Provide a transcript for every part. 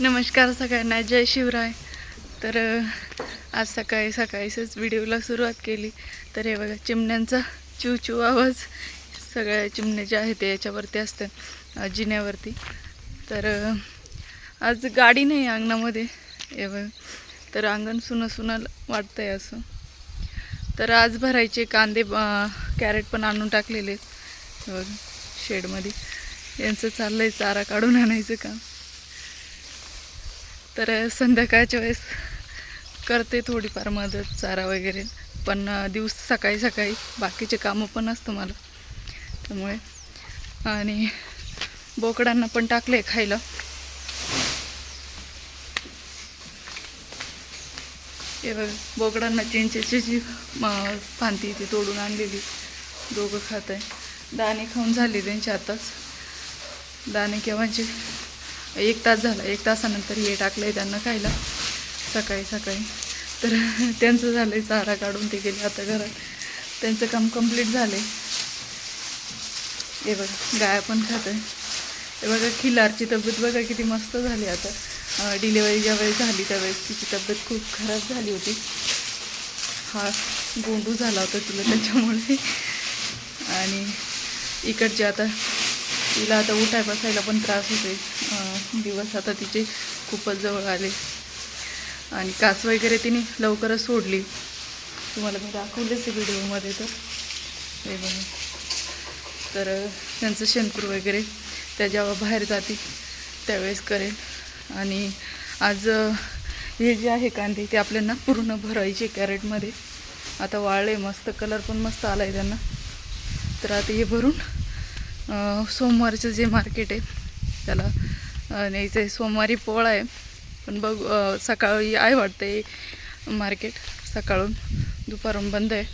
नमस्कार सगळ्यांना जय शिवराय. तर आज सकाळी सकाळीच व्हिडिओला सुरुवात केली. तर हे बघा चिमण्यांचा चिव चिव आवाज सगळ्या चिमण्या ज्या आहेत ते याच्यावरती असतात जिन्यावरती. तर आज गाडी नाही अंगणामध्ये. हे बघा तर अंगण सुनं सुनं वाटतंय असं. तर आज भरायचे कांदे कॅरेट पण आणून टाकलेले आहेत. बघ शेडमध्ये. यांचं चाललं आहे चारा काढून आणायचं काम. तर संध्याकाळच्या वेळेस करते थोडीफार मदत चारा वगैरे. पण दिवस सकाळी सकाळी बाकीचे कामं पण असतं मला. त्यामुळे आणि बोकडांना पण टाकले खायला. हे बघ बोकडांना चिंचेची जी फांती ती तोडून आणलेली. दोघं खात आहे दाणे खाऊन झाले त्यांच्या आताच. दाणे केव्हाचे? एक तास झाला. एक तासानंतर हे टाकलं आहे त्यांना खायला. सकाळी सकाळी. तर त्यांचं झालं आहे चारा काढून ते गेले आता घरात. त्यांचं काम कंप्लीट झालं आहे हे बघा गाया पण खात आहे. हे बघा खिलारची तब्येत बघा किती मस्त झाली आता. डिलेवरी ज्या वेळेस झाली त्यावेळेस तिची तब्येत खूप खराब झाली होती. हा गोंडू झाला होता तुला त्याच्यामुळे. आणि इकडचे आता तिला आता उठाय बसायला पण त्रास होते दिवस आता तिचे खूपच जवळ आले. आणि कास वगैरे तिने लवकरच सोडली. तुम्हाला मी दाखवलेच व्हिडिओमध्ये तर. हे बघा. तर त्यांचं शेणकूर वगैरे त्या जेव्हा बाहेर जाते त्यावेळेस करेल आणि आज हे जे आहे कांदे ते आपल्याला पूर्ण भरायचे कॅरेटमध्ये. आता वाळले मस्त कलर पण मस्त आला आहे त्यांना. तर आता हे भरून सोमवारचं जे मार्केट आहे त्याला न्यायचं आहे सोमवारी पोळ आहे पण बघ सकाळी आहे वाटतं मार्केट सकाळून दुपारून बंद आहे.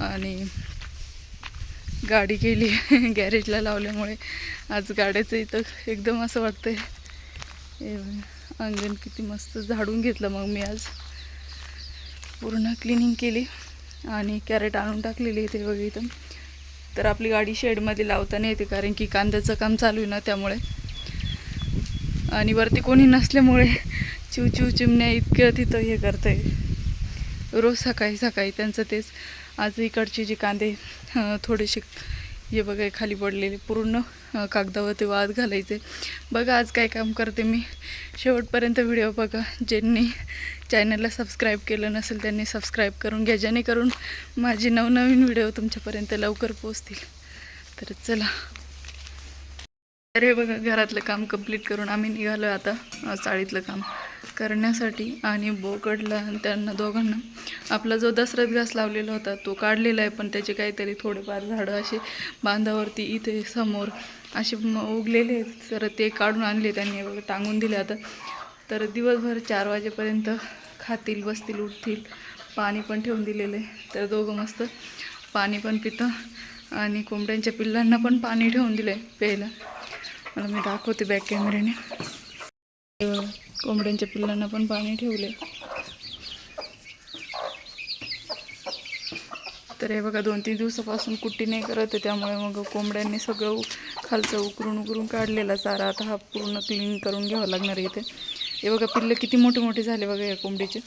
आणि गाडी गेली गॅरेजला लावल्यामुळे आज गाड्याचं इथं एकदम असं वाटतंय. अंगण किती मस्त झाडून घेतलं मग मी आज. पूर्ण क्लिनिंग केली आणि कॅरेट आणून टाकलेली इथे बघा इथं. तर आपली गाडी शेडमध्ये लावताना येते कारण की कांद्याचं काम चालू आहे ना त्यामुळे. आणि वरती कोणी नसल्यामुळे चिव चिव चिमण्या इतकं तिथं हे करतंय. रोज सकाळी सकाळी त्यांचं तेच. आज इकडचे जे कांदे थोडेसे हे बघा खाली पडलेले पूर्ण कागदावरती वाद घालायचे. बघा आज काय काम करते मी. शेवटपर्यंत व्हिडिओ बघा. ज्यांनी चॅनलला सबस्क्राईब केलं नसेल त्यांनी सबस्क्राईब करून घ्या. जेणेकरून माझे नवनवीन व्हिडिओ तुमच्यापर्यंत लवकर पोचतील तर चला तर हे बघा घरातलं काम कंप्लीट करून आम्ही निघालो आता चाळीतलं काम करण्यासाठी. आणि बोकडला आणि त्यांना दोघांना आपला जो दसरथ घास लावलेला होता तो काढलेला आहे. पण त्याचे काहीतरी थोडेफार झाडं असे बांधावरती इथे समोर असे उगलेले आहेत. तर ते काढून आणले त्यांनी बघा टांगून दिले आता. तर दिवसभर चार वाजेपर्यंत खातील बसतील उठतील. पाणी पण ठेवून दिलेलं आहे. तर दोघं मस्त पाणी पण पितं आणि कोंबड्यांच्या पिल्लांना पण पाणी ठेवून दिलं आहे प्यायला. मला मी दाखवते बॅक कॅमेऱ्याने कोंबड्यांच्या पिल्लांना पण पाणी ठेवले. तर हे बघा दोन तीन दिवसापासून कुट्टी नाही करत आहे त्यामुळे मग कोंबड्यांनी सगळं खालचं उकरून उकरून काढलेला चारा आता हा पूर्ण क्लीन करून घ्यावा लागणार आहे इथे. हे बघा पिल्लं किती मोठे मोठे झाले बघा या कोंबडीचे.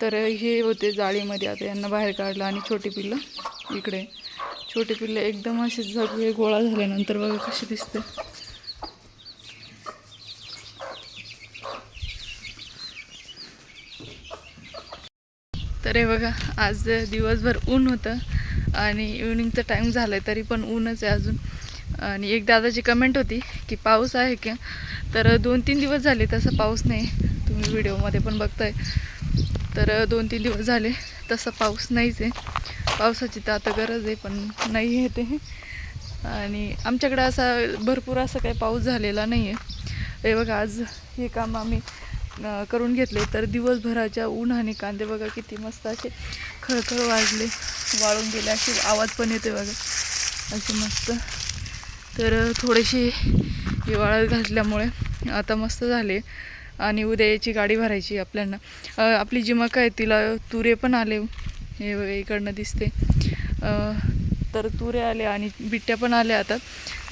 तर हे होते जाळीमध्ये आता यांना बाहेर काढलं आणि छोटी पिल्लं इकडे. छोटे पिल्ले एकदम असे सगळे गोळा झाल्यानंतर बघा कसे दिसते. तर हे बघा आज दिवसभर ऊन होतं आणि इव्हनिंगचा टाईम झाला आहे तरी पण ऊनच आहे अजून. आणि एक दादाची कमेंट होती की पाऊस आहे का? तर दोन तीन दिवस झाले तसा पाऊस नाही. तुम्ही व्हिडिओमध्ये पण बघताय. तर दोन तीन दिवस झाले तसा पाऊस नाहीच आहे. पावसाची तर आता गरज आहे पण नाही आहे ते आणि आमच्याकडं असा भरपूर असा काही पाऊस झालेला नाही आहे हे बघा आज हे काम आम्ही करून घेतले तर दिवसभराच्या उन्हाने कांदे बघा किती मस्त असे खळखळ वाजले वाळून गेले असे आवाज पण येते बघा. असे मस्त. तर थोडेसे हिवाळ्यात घातल्यामुळे आता मस्त झाले. आणि उद्या याची गाडी भरायची आपल्याला. आपली जी मका आहे तिला तुरे पण आले. हे इकडनं दिसते तर तुरे आले आणि बिट्ट्या पण आल्या आता.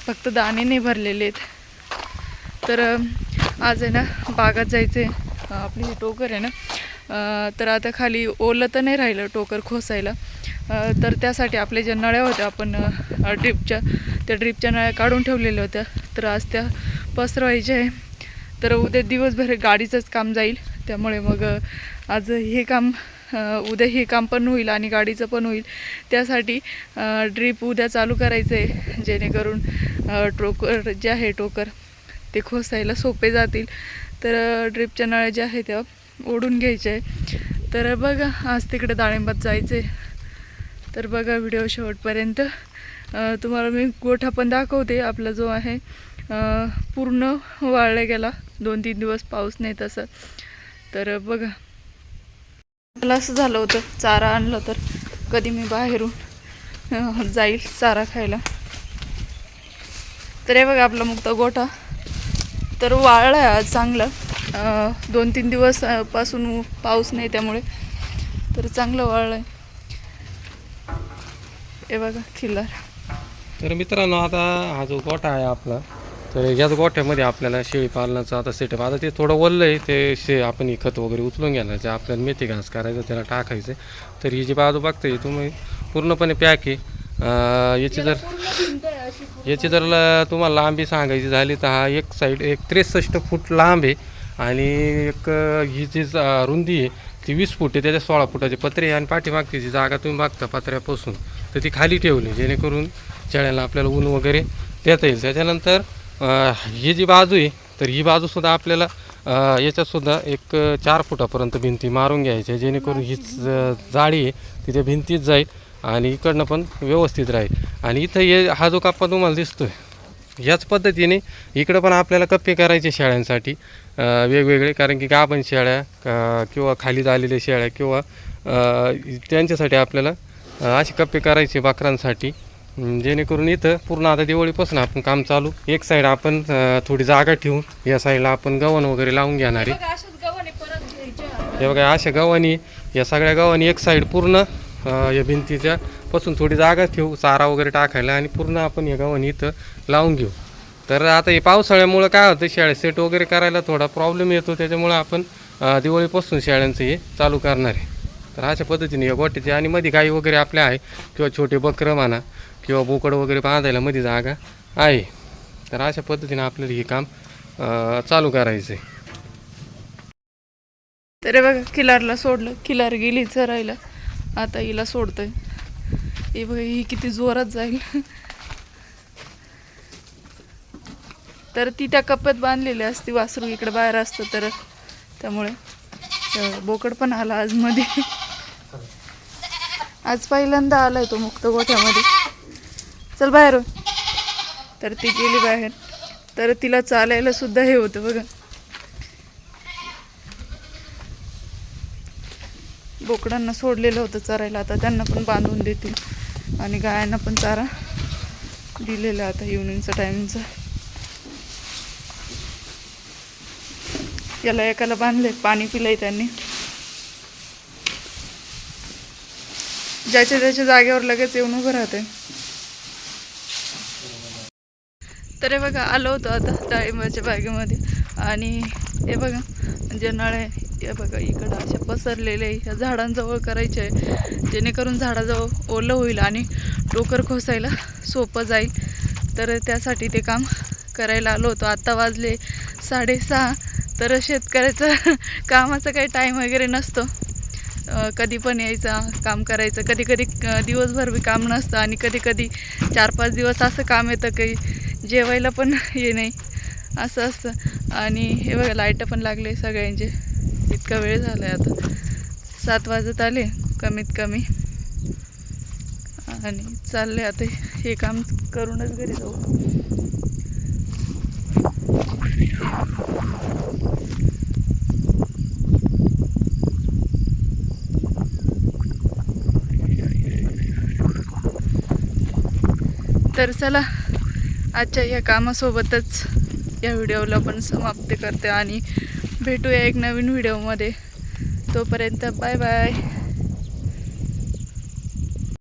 फक्त दाणे नाही भरलेले आहेत. तर आज आहे ना बागात जायचं आहे आपली ही टोकर आहे ना. तर आता खाली ओलं तर नाही राहिलं टोकर खोसायला. तर त्यासाठी आपल्या ज्या नळ्या होत्या आपण ड्रीपच्या ड्रिपच्या त्या ड्रिपच्या नळ्या काढून ठेवलेल्या होत्या. तर आज त्या पसरवायच्या आहे. तर उद्या दिवसभर गाडीचंच काम जाईल. त्यामुळे मग आज हे काम उद्या हे काम पण होईल आणि गाडीचं पण होईल. त्यासाठी ड्रीप उद्या चालू करायचं आहे जेणेकरून टोकर जे आहे टोकर ते खोसायला सोपे जातील. तर ड्रीपच्या नळ्या ज्या आहेत त्या ओढून घ्यायच्या आहे तर बघा आज तिकडे डाळिंबात जायचं आहे तर बघा व्हिडिओ शेवटपर्यंत. तुम्हाला मी गोठा पण दाखवते. आपला जो आहे पूर्ण वाळला गेला. दोन तीन दिवस पाऊस नाही तसं. तर बघा. मला असं झालं होतं. चारा आणलं तर कधी मी बाहेरून जाईल चारा खायला. तर हे बघा आपला मुक्त गोठा. तर वाळला आहे आज चांगलं. दोन तीन दिवसपासून पाऊस नाही त्यामुळे. तर चांगलं वाळलं आहे. हे बघा खिल्लार. तर मित्रांनो आता हा जो गोठा आहे आपला तर याच गोठ्यामध्ये आपल्याला शेळी पालनाचं आता सेटअप आता ते थोडं ओललं आहे ते शे आपण खत वगैरे उचलून घ्यायला जे आपल्याला मेथी घास करायचं त्याला टाकायचं. तर ही जी बाजू बघताय तुम्ही पूर्णपणे पॅक आहे. याची जर याची जर तुम्हाला लांबी सांगायची झाली तर हा एक साईड एक त्रेसष्ट फूट लांब आहे. आणि एक ही जी रुंदी आहे ती वीस फूट आहे. त्याच्या सोळा फुटाचे पत्रे आहे आणि पाठीमागची जी जागा तुम्ही बघता पत्र्यापासून तर ती खाली ठेवली जेणेकरून शेळ्याला आपल्याला ऊन वगैरे देता येईल. त्याच्यानंतर ही जी बाजू आहे तर ही बाजूसुद्धा आपल्याला याच्यातसुद्धा एक चार फुटापर्यंत भिंती मारून घ्यायच्या जेणेकरून ही जाळी आहे तिथे भिंतीत जाईल आणि इकडनं पण व्यवस्थित राहील. आणि इथं ये हा जो कप्पा तुम्हाला दिसतोय याच पद्धतीने इकडं पण आपल्याला कप्पे करायचे शेळ्यांसाठी वेगवेगळे कारण की गाभण शेळ्या का- किंवा खाली झालेल्या शेळ्या किंवा त्यांच्यासाठी आपल्याला असे कप्पे करायचे बकरांसाठी. जेणेकरून इथं पूर्ण आता दिवाळीपासून आपण काम चालू. एक साईड आपण थोडी जागा ठेवून या साईडला आपण गव्हाण वगैरे लावून घेणार आहे. हे बघा अशा गव्हाणी या सगळ्या गव्हाणी एक साईड पूर्ण या भिंतीच्या पासून थोडी जागा ठेवू चारा वगैरे टाकायला आणि पूर्ण आपण या गव्हाणी इथं लावून घेऊ. तर आता हे पावसाळ्यामुळं काय होतं शेळ्या सेट वगैरे करायला थोडा प्रॉब्लेम येतो त्याच्यामुळं आपण दिवाळीपासून शेळ्यांचं हे चालू करणार आहे. तर अशा पद्धतीने या गोट्याचे आणि मध्ये गाई वगैरे आपल्या आहे किंवा छोटे बकरं म्हणा किंवा बोकड वगैरे बांधायला मध्ये जागा आहे. तर अशा पद्धतीने आपल्याला हे काम चालू करायचं आहे तर बघा किलारला सोडलं. किलार गेली चरायला. आता हिला सोडतोय. हे बघा ही किती जोरात जाईल. तर ती त्या कप्प्यात बांधलेली असते वासरू इकडे बाहेर असतं तर त्यामुळे बोकड पण आला आज मध्ये आज पहिल्यांदा आलाय तो मुक्त गोठ्यामध्ये. चल बाहेर तर ती गेली बाहेर. तर तिला चालायला सुद्धा हे होतं बघा. बोकडांना सोडलेलं होतं चरायला. आता त्यांना पण बांधून देतील. आणि गायांना पण चारा दिलेला आता इव्हनिंगचा टायमिंगचा याला एकाला बांधले पाणी पिलंय त्यांनी. ज्याच्या ज्याच्या जागेवर लगेच येऊन उभं राहते तर हे बघा आलो होतो आता डाळिंबाच्या बागेमध्ये. आणि हे बघा जे नळे हे बघा इकडं असे पसरलेले ह्या झाडांजवळ करायचे आहे. जेणेकरून झाडाजवळ ओलं होईल आणि टोकर खोसायला सोपं जाईल. तर त्यासाठी ते काम करायला आलो होतो. आत्ता वाजले साडेसहा. तर शेतकऱ्याचं कामाचा काही टाईम वगैरे नसतो. कधी पण यायचा काम करायचं. कधी कधी दिवसभर बी काम नसतं. आणि कधी कधी चार पाच दिवस असं काम येतं काही जेवायला पण हे नाही. असं असतं. आणि हे बघा लाईटं पण लागले सगळ्यांचे. इतका वेळ झाला आहे आता. सात वाजत आले कमीत कमी. आणि चालले आता हे काम करूनच घरी जाऊ. तर चला आजच्या या कामासोबतच या व्हिडिओला पण समाप्त करते आणि भेटूया एक नवीन व्हिडिओमध्ये. तोपर्यंत बाय बाय.